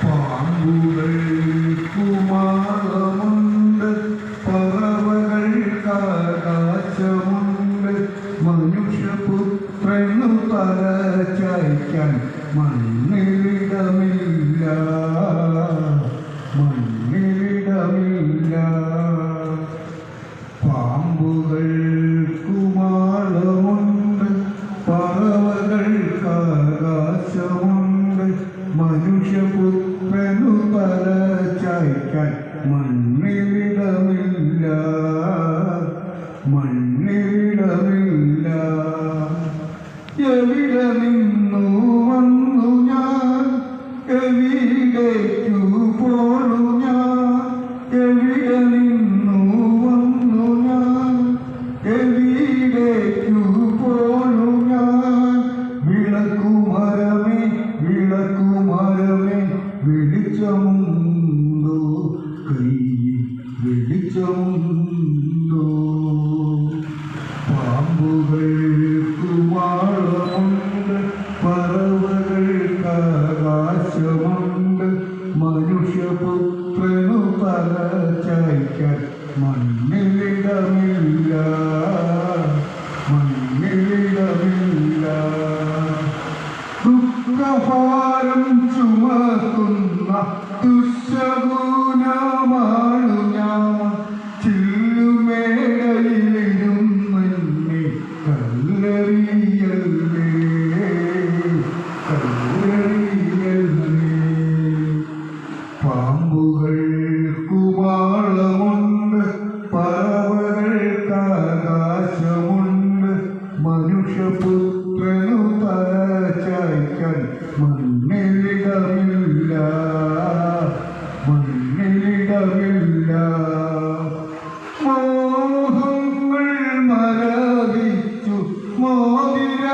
പാമ്പുകൾ കുമാരമുണ്ട് പറവകൾക്ക് ആകാശമുണ്ട് മനുഷ്യപുത്രനു തല ചായ്ക്കാൻ മണ്ണിലിടമില്ല മണ്ണിലിടമില്ല മനുഷ്യപുത്രനു തല ചായ്ക്കാൻ മണ്ണിലിടമില്ല. മണ്ണിലിടമില്ല. എവിടെ നിന്നു വന്നു ഞാൻ? ഞാൻ? എവിടെ നിന്നു വന്നു ഞാൻ? എവിടേക്കു കയ്യിൽ വെളിച്ചമുണ്ടോ പാമ്പുകൾക്ക് മാളമുണ്ട് പറവകൾക്ക് ആകാശമുണ്ട് മനുഷ്യപുത്രനു തല ചായ്ക്കാൻ മണ്ണിലിടമില്ല. മണ്ണിലിടമില്ല. ദുഃഖഭാരം മനുഷ്യപുത്രനു തല ചായ്ക്കാൻ മണ്ണിലിടമില്ല മണ്ണിലിടമില്ല മോഹങ്ങൾ മോതിര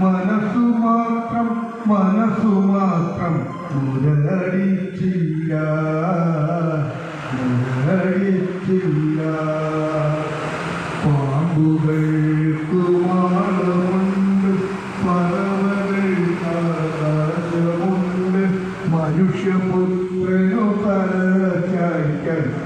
മനസ്സു മാത്രം മനസ്സു മാത്രം Bruno Paracaica.